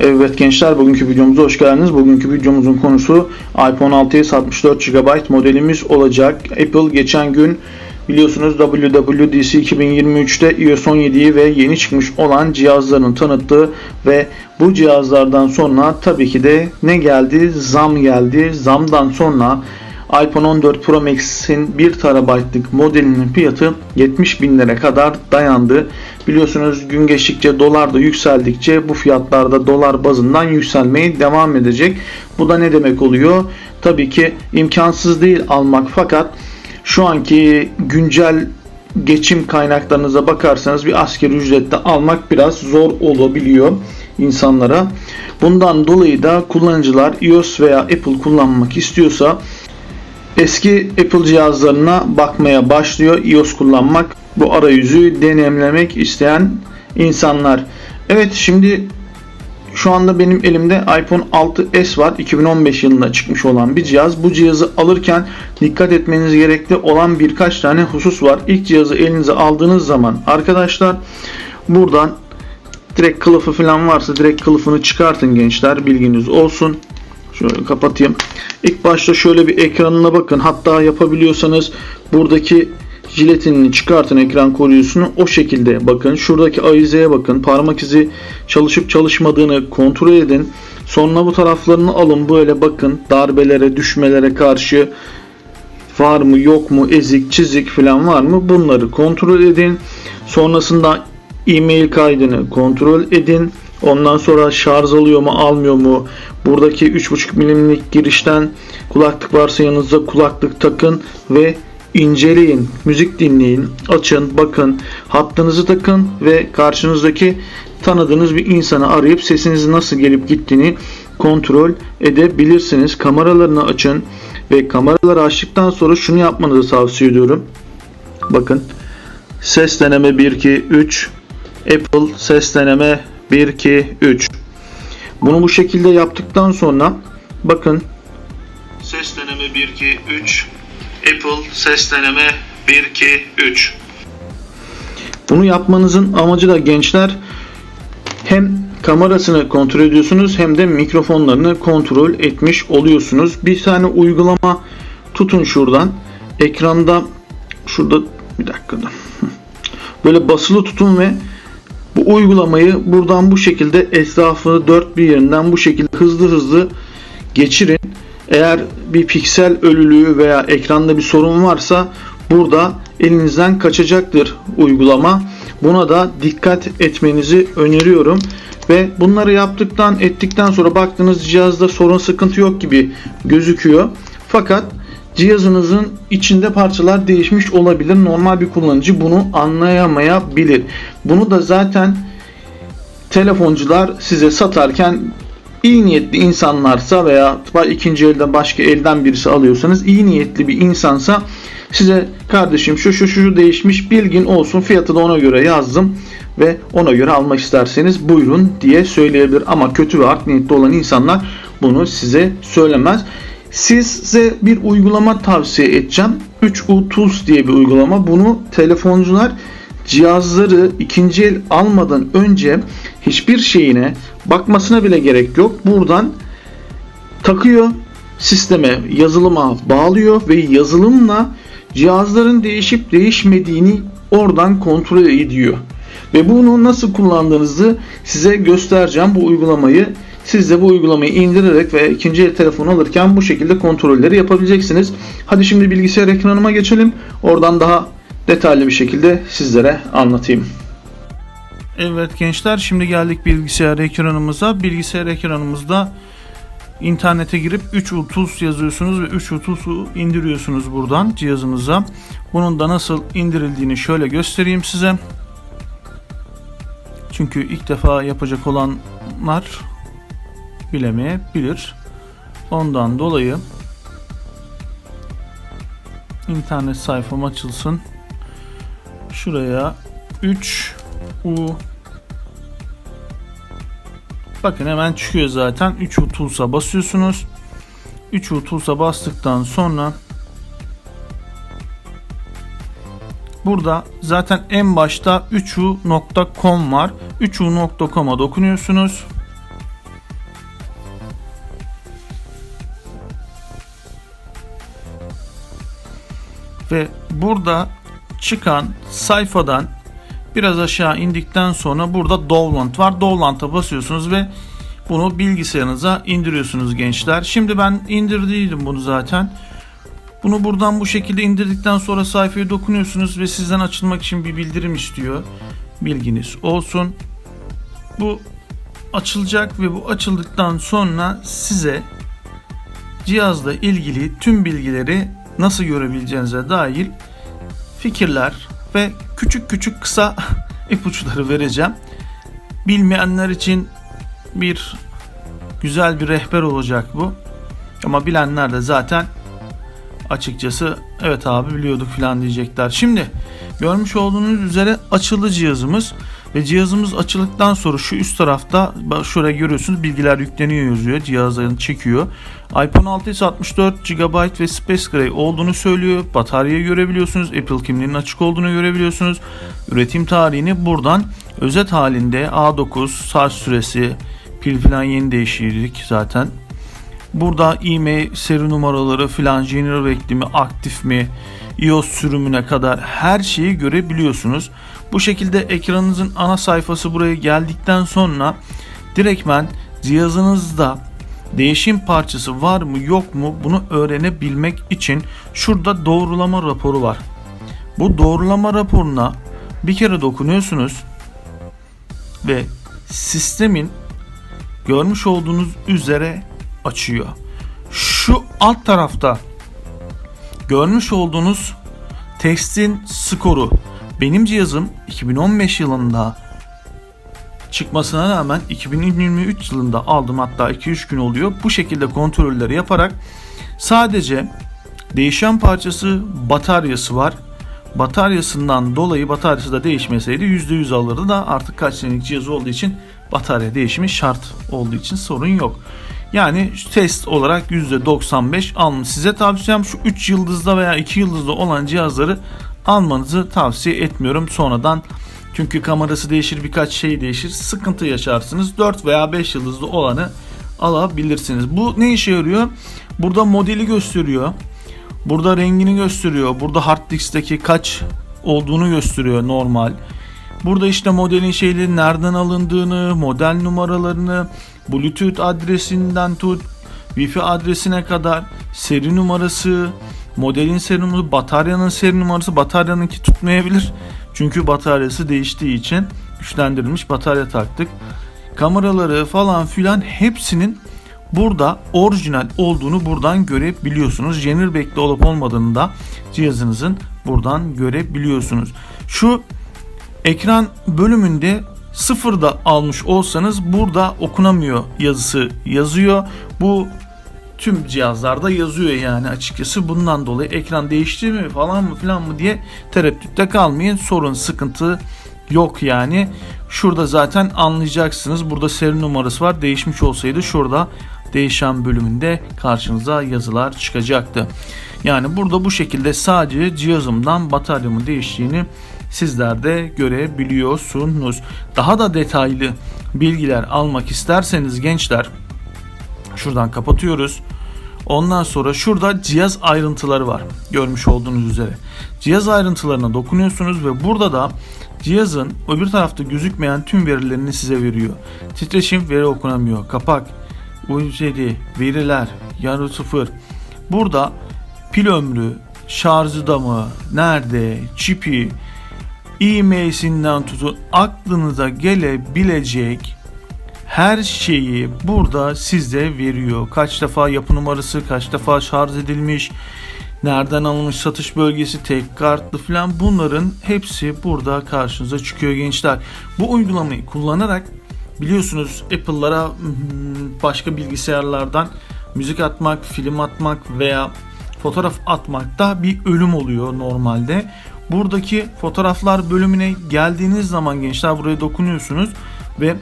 Evet gençler bugünkü videomuza hoş geldiniz. Bugünkü videomuzun konusu iPhone 6s 64 GB modelimiz olacak. Apple geçen gün biliyorsunuz WWDC 2023'te iOS 17'yi ve yeni çıkmış olan cihazlarını tanıttı ve bu cihazlardan sonra tabii ki de ne geldi? Zam geldi. Zamdan sonra iPhone 14 Pro Max'in 1 TB'lık modelinin fiyatı 70 binlere kadar dayandı. Biliyorsunuz gün geçtikçe dolar da yükseldikçe bu fiyatlar da dolar bazından yükselmeye devam edecek. Bu da ne demek oluyor? Tabii ki imkansız değil almak fakat şu anki güncel geçim kaynaklarınıza bakarsanız bir asgari ücrette almak biraz zor olabiliyor insanlara. Bundan dolayı da kullanıcılar iOS veya Apple kullanmak istiyorsa eski Apple cihazlarına bakmaya başlıyor. iOS kullanmak, bu arayüzü deneyimlemek isteyen insanlar. Evet şimdi şu anda benim elimde iPhone 6s var. 2015 yılında çıkmış olan bir cihaz. Bu cihazı alırken dikkat etmeniz gerekli olan birkaç tane husus var. İlk cihazı elinize aldığınız zaman arkadaşlar buradan direkt kılıfı falan varsa direkt kılıfını çıkartın gençler. Bilginiz olsun. Şöyle kapatayım. İlk başta şöyle bir ekranına bakın. Hatta yapabiliyorsanız buradaki jiletinini çıkartın ekran koruyucusunu o şekilde bakın. Şuradaki ayizeye bakın. Parmak izi çalışıp çalışmadığını kontrol edin. Sonra bu taraflarını alın böyle bakın. Darbelere, düşmelere karşı var mı yok mu ezik çizik falan var mı bunları kontrol edin. Sonrasında e-mail kaydını kontrol edin. Ondan sonra şarj alıyor mu almıyor mu? Buradaki 3.5 milimlik girişten kulaklık varsa yanınızda kulaklık takın ve inceleyin. Müzik dinleyin. Açın, bakın. Hattınızı takın ve karşınızdaki tanıdığınız bir insanı arayıp sesinizin nasıl gelip gittiğini kontrol edebilirsiniz. Kameralarını açın ve kameraları açtıktan sonra şunu yapmanızı tavsiye ediyorum. Bakın. Ses deneme 1 2 3 Apple ses deneme 1 2 3 Bunu bu şekilde yaptıktan sonra bakın ses deneme 1 2 3 Apple ses deneme 1 2 3 Bunu yapmanızın amacı da gençler hem kamerasını kontrol ediyorsunuz hem de mikrofonlarını kontrol etmiş oluyorsunuz. Bir tane uygulama tutun şuradan. Ekranda şurada bir dakika da. Böyle basılı tutun ve bu uygulamayı buradan bu şekilde etrafını dört bir yerinden bu şekilde hızlı hızlı geçirin. Eğer bir piksel ölülüğü veya ekranda bir sorun varsa burada elinizden kaçacaktır uygulama. Buna da dikkat etmenizi öneriyorum. Ve bunları yaptıktan ettikten sonra baktığınız cihazda sorun sıkıntı yok gibi gözüküyor. Fakat cihazınızın içinde parçalar değişmiş olabilir. Normal bir kullanıcı bunu anlayamayabilir. Bunu da zaten telefoncular size satarken iyi niyetli insanlarsa veya ikinci elden başka elden birisi alıyorsanız iyi niyetli bir insansa size kardeşim şu şu şu değişmiş bilgin olsun fiyatı da ona göre yazdım ve ona göre almak isterseniz buyurun diye söyleyebilir. Ama kötü ve art niyetli olan insanlar bunu size söylemez. Size bir uygulama tavsiye edeceğim. 3U Tools diye bir uygulama. Bunu telefoncular cihazları ikinci el almadan önce hiçbir şeyine bakmasına bile gerek yok. Buradan takıyor sisteme yazılıma bağlıyor ve yazılımla cihazların değişip değişmediğini oradan kontrol ediyor. Ve bunu nasıl kullandığınızı size göstereceğim bu uygulamayı. Siz de bu uygulamayı indirerek ve ikinci el telefon alırken bu şekilde kontrolleri yapabileceksiniz. Hadi şimdi bilgisayar ekranıma geçelim. Oradan daha detaylı bir şekilde sizlere anlatayım. Evet gençler şimdi geldik bilgisayar ekranımıza. Bilgisayar ekranımızda internete girip 3U Tools yazıyorsunuz ve 3U Tools'u indiriyorsunuz buradan cihazınıza. Bunun da nasıl indirildiğini şöyle göstereyim size. Çünkü ilk defa yapacak olanlar bilemeyebilir. Ondan dolayı internet sayfam açılsın. Şuraya 3 U Bakın hemen çıkıyor zaten. 3 U Tools'a basıyorsunuz. 3 U Tools'a bastıktan sonra Burada zaten en başta 3u.com var. 3u.com'a dokunuyorsunuz. Ve burada çıkan sayfadan biraz aşağı indikten sonra burada Dovland var. Dovland'a basıyorsunuz ve bunu bilgisayarınıza indiriyorsunuz gençler. Şimdi ben indirdiydim bunu zaten. Bunu buradan bu şekilde indirdikten sonra sayfaya dokunuyorsunuz ve sizden açılmak için bir bildirim istiyor. Bilginiz olsun. Bu açılacak ve bu açıldıktan sonra size cihazla ilgili tüm bilgileri nasıl görebileceğinize dair fikirler ve küçük küçük kısa ipuçları vereceğim. Bilmeyenler için bir güzel bir rehber olacak bu. Ama bilenler de zaten açıkçası evet abi biliyorduk falan diyecekler. Şimdi görmüş olduğunuz üzere açıldı cihazımız ve cihazımız açıldıktan sonra şu üst tarafta şuraya görüyorsunuz bilgiler yükleniyor yazıyor. Cihazlarını çekiyor. iPhone 6 ise 64 GB ve Space Gray olduğunu söylüyor. Bataryayı görebiliyorsunuz. Apple kimliğinin açık olduğunu görebiliyorsunuz. Üretim tarihini buradan özet halinde A9 saat süresi pil falan yeni değiştirdik zaten. Burada e-mail seri numaraları filan general bekli mi aktif mi iOS sürümüne kadar her şeyi görebiliyorsunuz. Bu şekilde ekranınızın ana sayfası buraya geldikten sonra direktmen cihazınızda değişim parçası var mı yok mu bunu öğrenebilmek için şurada doğrulama raporu var. Bu doğrulama raporuna bir kere dokunuyorsunuz ve sistemin görmüş olduğunuz üzere açıyor. Şu alt tarafta görmüş olduğunuz tekstin skoru benim cihazım 2015 yılında çıkmasına rağmen 2023 yılında aldım hatta 2-3 gün oluyor. Bu şekilde kontrolleri yaparak sadece değişen parçası bataryası var. Bataryasından dolayı bataryası da değişmeseydi %100 alırdı da artık kaç senelik cihaz olduğu için batarya değişimi şart olduğu için sorun yok. Yani test olarak %95 almış. Size tavsiyem şu 3 yıldızda veya 2 yıldızda olan cihazları almanızı tavsiye etmiyorum sonradan. Çünkü kamerası değişir birkaç şey değişir sıkıntı yaşarsınız. 4 veya 5 yıldızlı olanı alabilirsiniz. Bu ne işe yarıyor? Burada modeli gösteriyor. Burada rengini gösteriyor. Burada hard disk'teki kaç olduğunu gösteriyor normal. Burada işte modelin şeyleri nereden alındığını, model numaralarını, Bluetooth adresinden tut, Wi-Fi adresine kadar seri numarası, modelin seri numarası, bataryanın seri numarası, bataryanınki tutmayabilir. Çünkü bataryası değiştiği için güçlendirilmiş batarya taktık. Kameraları falan filan hepsinin burada orijinal olduğunu buradan görebiliyorsunuz. Jenner bekli olup olmadığını da cihazınızın buradan görebiliyorsunuz. Şu ekran bölümünde sıfırda almış olsanız burada okunamıyor yazısı yazıyor. Bu tüm cihazlarda yazıyor yani açıkçası. Bundan dolayı ekran değişti mi falan mı filan mı diye tereddütte kalmayın. Sorun sıkıntı yok yani. Şurada zaten anlayacaksınız. Burada seri numarası var. Değişmiş olsaydı şurada değişen bölümünde karşınıza yazılar çıkacaktı. Yani burada bu şekilde sadece cihazımdan bataryamın değiştiğini sizler de görebiliyorsunuz. Daha da detaylı bilgiler almak isterseniz gençler şuradan kapatıyoruz. Ondan sonra şurada cihaz ayrıntıları var. Görmüş olduğunuz üzere. Cihaz ayrıntılarına dokunuyorsunuz ve burada da cihazın öbür tarafta gözükmeyen tüm verilerini size veriyor. Titreşim veri okunamıyor. Kapak, UCD, veriler, yarı sıfır. Burada pil ömrü, şarjı mı, nerede, çipi, e-mail'inden tutun aklınıza gelebilecek her şeyi burada size veriyor. Kaç defa yapı numarası, kaç defa şarj edilmiş, nereden alınmış satış bölgesi, tek kartlı falan bunların hepsi burada karşınıza çıkıyor gençler. Bu uygulamayı kullanarak biliyorsunuz Apple'lara başka bilgisayarlardan müzik atmak, film atmak veya fotoğraf atmakta bir ölüm oluyor normalde. Buradaki fotoğraflar bölümüne geldiğiniz zaman gençler buraya dokunuyorsunuz ve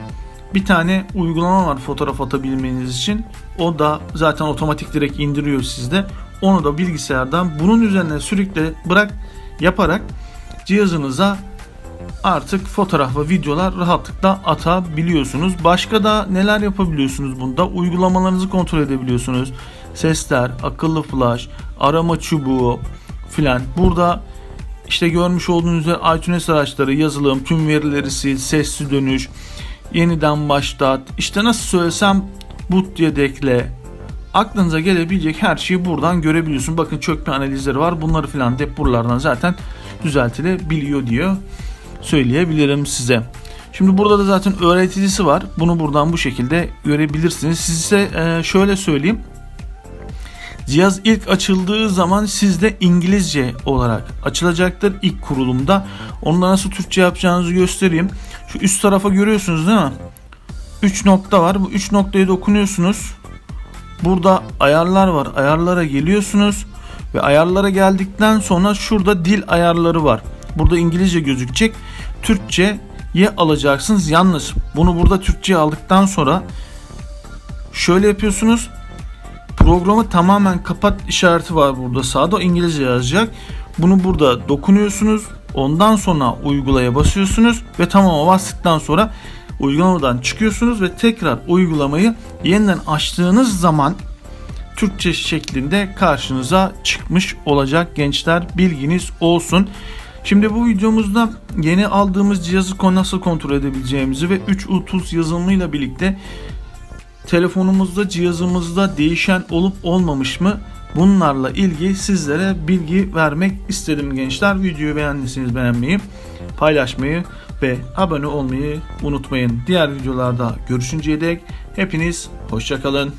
bir tane uygulama var fotoğraf atabilmeniz için. O da zaten otomatik direkt indiriyor sizde. Onu da bilgisayardan bunun üzerine sürekli bırak yaparak cihazınıza artık fotoğraf ve videolar rahatlıkla atabiliyorsunuz. Başka da neler yapabiliyorsunuz bunda? Uygulamalarınızı kontrol edebiliyorsunuz. Sesler, akıllı flash, arama çubuğu, filan. Burada işte görmüş olduğunuz üzere iTunes araçları, yazılım, tüm verileri sil, sesli dönüş, yeniden başlat. İşte nasıl söylesem boot yedekle, aklınıza gelebilecek her şeyi buradan görebiliyorsun. Bakın çökme analizleri var. Bunları filan de buralardan zaten düzeltilebiliyor diyor. Söyleyebilirim size. Şimdi burada da zaten öğreticisi var. Bunu buradan bu şekilde görebilirsiniz. Size e, şöyle söyleyeyim. Cihaz ilk açıldığı zaman sizde İngilizce olarak açılacaktır ilk kurulumda. Onu da nasıl Türkçe yapacağınızı göstereyim. Şu üst tarafa görüyorsunuz değil mi? 3 nokta var. Bu 3 noktaya dokunuyorsunuz. Burada ayarlar var. Ayarlara geliyorsunuz ve ayarlara geldikten sonra şurada dil ayarları var. Burada İngilizce gözükecek. Türkçe'ye alacaksınız. Yalnız bunu burada Türkçe'ye aldıktan sonra şöyle yapıyorsunuz. Programı tamamen kapat işareti var burada sağda. O İngilizce yazacak. Bunu burada dokunuyorsunuz. Ondan sonra uygulaya basıyorsunuz ve tamama bastıktan sonra uygulamadan çıkıyorsunuz ve tekrar uygulamayı yeniden açtığınız zaman Türkçe şeklinde karşınıza çıkmış olacak gençler bilginiz olsun. Şimdi bu videomuzda yeni aldığımız cihazı nasıl kontrol edebileceğimizi ve 3 U-Tools yazılımıyla birlikte telefonumuzda cihazımızda değişen olup olmamış mı bunlarla ilgili sizlere bilgi vermek istedim gençler. Videoyu beğendiyseniz beğenmeyi, paylaşmayı ve abone olmayı unutmayın. Diğer videolarda görüşünceye dek hepiniz hoşçakalın.